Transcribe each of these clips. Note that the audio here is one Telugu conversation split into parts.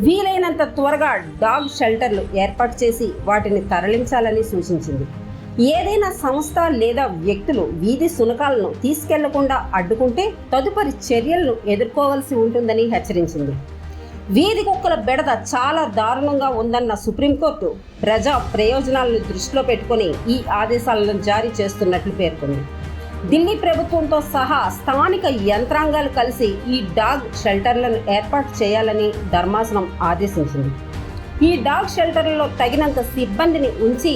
వీలైనంత త్వరగా డాగ్ షెల్టర్లు ఏర్పాటు చేసి వాటిని తరలించాలని సూచించింది. ఏదైనా సంస్థ లేదా వ్యక్తులు వీధి శునకాలను తీసుకెళ్ళకుండా అడ్డుకుంటే తదుపరి చర్యలను ఎదుర్కోవాల్సి ఉంటుందని హెచ్చరించింది. వీధి కుక్కల బెడద చాలా దారుణంగా ఉందన్న సుప్రీంకోర్టు ప్రజా ప్రయోజనాలను దృష్టిలో పెట్టుకుని ఈ ఆదేశాలను జారీ చేస్తున్నట్లు పేర్కొంది. ఢిల్లీ ప్రభుత్వంతో సహా స్థానిక యంత్రాంగాలు కలిసి ఈ డాగ్ షెల్టర్లను ఏర్పాటు చేయాలని ధర్మాసనం ఆదేశించింది. ఈ డాగ్ షెల్టర్లలో తగినంత సిబ్బందిని ఉంచి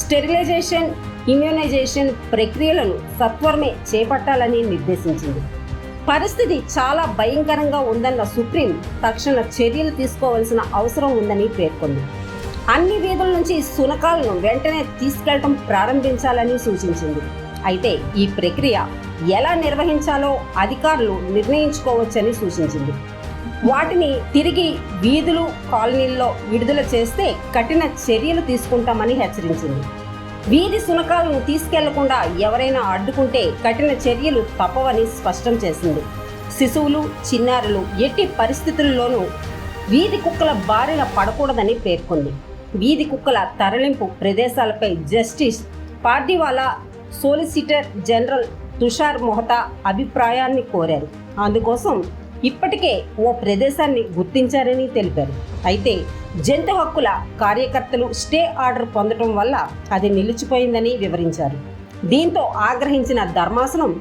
స్టెరిలైజేషన్ ఇమ్యూనైజేషన్ ప్రక్రియలను సత్వరమే చేపట్టాలని నిర్దేశించింది. పరిస్థితి చాలా భయంకరంగా ఉందన్న సుప్రీం తక్షణ చర్యలు తీసుకోవాల్సిన అవసరం ఉందని పేర్కొంది. అన్ని వీధుల నుంచి సునకాలను వెంటనే తీసుకెళ్ళడం ప్రారంభించాలని సూచించింది. అయితే ఈ ప్రక్రియ ఎలా నిర్వహించాలో అధికారులు నిర్ణయించుకోవచ్చని సూచించింది. వాటిని తిరిగి వీధులు కాలనీల్లో విడుదల చేస్తే కఠిన చర్యలు తీసుకుంటామని హెచ్చరించింది. వీధి శునకాలను తీసుకెళ్ళకుండా ఎవరైనా అడ్డుకుంటే కఠిన చర్యలు తప్పవని స్పష్టం చేసింది. శిశువులు చిన్నారులు ఎట్టి పరిస్థితుల్లోనూ వీధి కుక్కల బారిన పడకూడదని పేర్కొంది. వీధి కుక్కల తరలింపు ప్రదేశాలపై justice Pardiwala solicitor general Tushar Mehta అభిప్రాయాన్ని కోరారు. అందుకోసం ఇప్పటికే ఓ ప్రదేశాన్ని గుర్తించారని తెలిపారు. అయితే జంతు హక్కుల కార్యకర్తలు స్టే ఆర్డర్ పొందడం వల్ల అది నిలిచిపోయిందని వివరించారు. దీంతో ఆగ్రహించిన ధర్మాసనం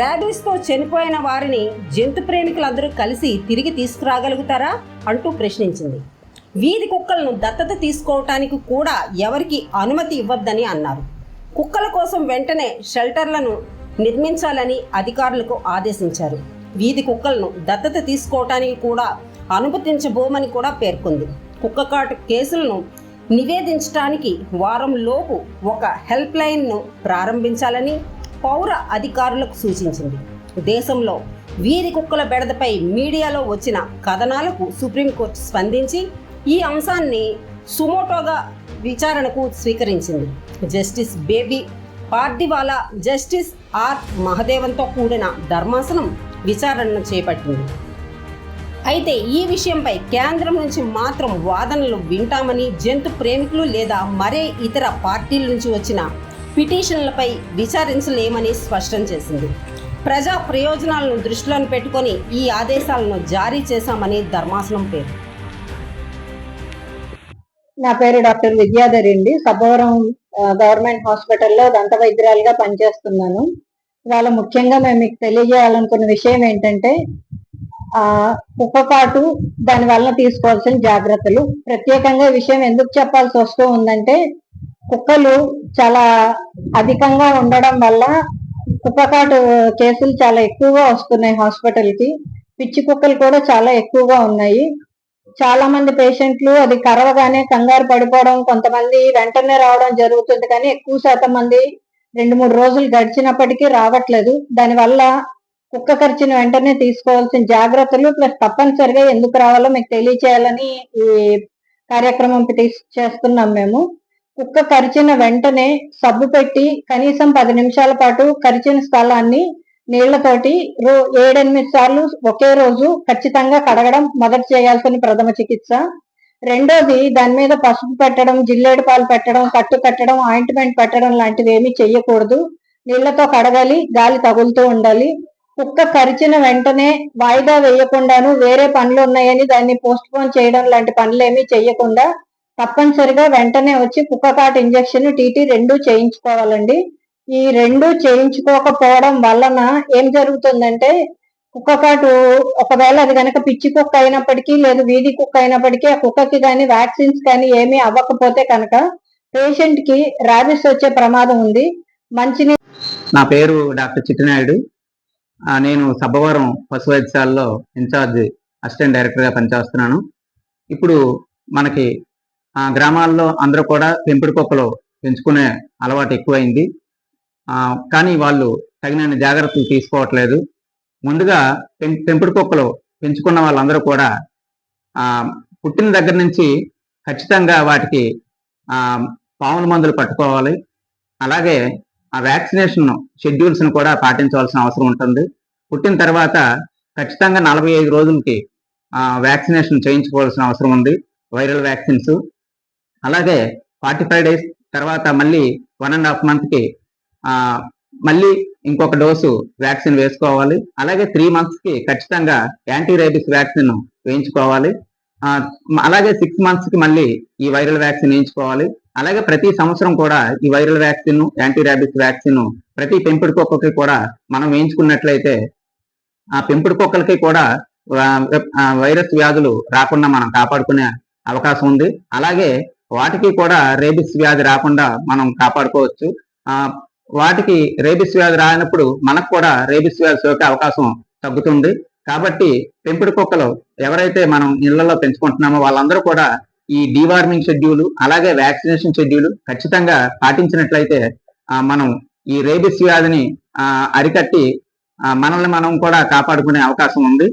ర్యాబీస్తో చనిపోయిన వారిని జంతు ప్రేమికులందరూ కలిసి తిరిగి తీసుకురాగలుగుతారా అంటూ ప్రశ్నించింది. వీధి కుక్కలను దత్తత తీసుకోవటానికి కూడా ఎవరికి అనుమతి ఇవ్వద్దని అన్నారు. కుక్కల కోసం వెంటనే షెల్టర్లను నిర్మించాలని అధికారులకు ఆదేశించారు. వీధి కుక్కలను దత్తత తీసుకోవటానికి కూడా అనుమతించబోమని కూడా పేర్కొంది. కుక్కకాటు కేసులను నివేదించడానికి వారం లోపు ఒక హెల్ప్ లైన్ను ప్రారంభించాలని పౌర అధికారులకు సూచించింది. దేశంలో వీధి కుక్కల బెడదపై మీడియాలో వచ్చిన కథనాలకు సుప్రీంకోర్టు స్పందించి ఈ అంశాన్ని సుమోటోగా విచారణకు స్వీకరించింది. Justice J B Pardiwala justice R మహదేవన్తో కూడిన ధర్మాసనం విచారణను చేపట్టింది. అయితే ఈ విషయంపై కేంద్రం నుంచి మాత్రం వాదనలు వింటామని జంతు ప్రేమికులు లేదా మరే ఇతర పార్టీల నుంచి వచ్చిన పిటిషన్లపై విచారించలేమని స్పష్టం చేసింది. ప్రజా ప్రయోజనాలను దృష్టిలో పెట్టుకొని ఈ ఆదేశాలను జారీ చేశామని ధర్మాసనం పేరు. నా పేరు డాక్టర్ విద్యాధరి అండి. సభవరం గవర్నమెంట్ హాస్పిటల్లో దంత వైద్యురాలుగా పనిచేస్తున్నాను. ఇవాళ ముఖ్యంగా మేము మీకు తెలియజేయాలనుకున్న విషయం ఏంటంటే ఆ కుక్కకాటు దాని వలన తీసుకోవాల్సిన జాగ్రత్తలు. ప్రత్యేకంగా విషయం ఎందుకు చెప్పాల్సి వస్తూ ఉందంటే కుక్కలు చాలా అధికంగా ఉండడం వల్ల కుక్కకాటు కేసులు చాలా ఎక్కువగా వస్తున్నాయి హాస్పిటల్కి. పిచ్చి కుక్కలు కూడా చాలా ఎక్కువగా ఉన్నాయి. చాలా మంది పేషెంట్లు అది కరవగానే కంగారు పడిపోవడం కొంతమంది వెంటనే రావడం జరుగుతుంది కానీ ఎక్కువ శాతం మంది రెండు మూడు రోజులు గడిచినప్పటికీ రావట్లేదు. దానివల్ల కుక్క కరిచిన వెంటనే తీసుకోవాల్సిన జాగ్రత్తలు ప్లస్ తప్పనిసరిగా ఎందుకు రావాలో మీకు తెలియచేయాలని ఈ కార్యక్రమం చేస్తున్నాం మేము. కుక్క కరిచిన వెంటనే సబ్బు పెట్టి కనీసం పది నిమిషాల పాటు కరిచిన స్థలాన్ని నీళ్ళతోటి రో ఏడెనిమిది సార్లు ఒకే రోజు ఖచ్చితంగా కడగడం మొదట చేయాల్సిన ప్రథమ చికిత్స. రెండోది దాని మీద పసుపు పెట్టడం జిల్లేడు పాలు పెట్టడం కట్టు కట్టడం ఆయింట్మెంట్ పెట్టడం లాంటివి ఏమీ చెయ్యకూడదు. నీళ్ళతో కడగాలి గాలి తగులుతూ ఉండాలి. కుక్క కరిచిన వెంటనే వాయిదా వేయకుండాను వేరే పనులు ఉన్నాయని దాన్ని పోస్ట్ పోన్ చేయడం లాంటి పనులు ఏమీ చెయ్యకుండా తప్పనిసరిగా వెంటనే వచ్చి కుక్క కాటు ఇంజెక్షన్ టీటీ రెండు చేయించుకోవాలండి. ఈ రెండు చేయించుకోకపోవడం వలన ఏం జరుగుతుందంటే కుక్క కాటు ఒకవేళ అది కనుక పిచ్చి కుక్క అయినప్పటికీ లేదు వీధి కుక్క అయినప్పటికీ ఆ కుక్కకి కానీ వ్యాక్సిన్స్ కానీ ఏమీ అవ్వకపోతే కనుక పేషెంట్కి ర్యాబిస్ వచ్చే ప్రమాదం ఉంది. మంచిని నా పేరు డాక్టర్ చిట్టినాయుడు. నేను సబ్బవరం పశు వైద్యశాలలో ఇన్ఛార్జ్ అసిస్టెంట్ డైరెక్టర్గా పనిచేస్తున్నాను. ఇప్పుడు మనకి ఆ, గ్రామాల్లో అందరూ కూడా పెంపుడు కుక్కలు పెంచుకునే అలవాటు ఎక్కువైంది. కానీ వాళ్ళు తగినన్ని జాగ్రత్తలు తీసుకోవట్లేదు. ముందుగా పెం పెంపుడు కుక్కలు పెంచుకున్న వాళ్ళందరూ కూడా పుట్టిన దగ్గర నుంచి ఖచ్చితంగా వాటికి పాముల మందులు పట్టుకోవాలి. అలాగే ఆ వ్యాక్సినేషన్ షెడ్యూల్స్ను కూడా పాటించవలసిన అవసరం ఉంటుంది. పుట్టిన తర్వాత ఖచ్చితంగా నలభై ఐదు రోజులకి వ్యాక్సినేషన్ చేయించుకోవాల్సిన అవసరం ఉంది. Viral vaccines. అలాగే ఫార్టీ ఫైవ్ డేస్ తర్వాత మళ్ళీ వన్ అండ్ హాఫ్ మంత్కి మళ్ళీ ఇంకొక డోసు వ్యాక్సిన్ వేసుకోవాలి. అలాగే త్రీ మంత్స్కి ఖచ్చితంగా యాంటీ రేబిస్ వ్యాక్సిన్ వేయించుకోవాలి. అలాగే సిక్స్ మంత్స్కి మళ్ళీ ఈ వైరల్ వ్యాక్సిన్ వేయించుకోవాలి. అలాగే ప్రతి సంవత్సరం కూడా ఈ viral vaccine anti rabies vaccine ప్రతి పెంపుడు కుక్కకి కూడా మనం వేయించుకున్నట్లయితే ఆ పెంపుడు కుక్కలకి కూడా వైరస్ వ్యాధులు రాకుండా మనం కాపాడుకునే అవకాశం ఉంది. అలాగే వాటికి కూడా రేబిస్ వ్యాధి రాకుండా మనం కాపాడుకోవచ్చు. వాటికి రేబిస్ వ్యాధి రానప్పుడు మనకు కూడా రేబిస్ వ్యాధి సోకే అవకాశం తగ్గుతుంది. కాబట్టి పెంపుడు కుక్కలు ఎవరైతే మనం ఇళ్ళలో పెంచుకుంటున్నామో వాళ్ళందరూ కూడా ఈ డివార్మింగ్ షెడ్యూల్ అలాగే వ్యాక్సినేషన్ షెడ్యూల్ ఖచ్చితంగా పాటించినట్లయితే మనం ఈ రేబిస్ వ్యాధిని ఆ, అరికట్టి మనల్ని మనం కూడా కాపాడుకునే అవకాశం ఉంది.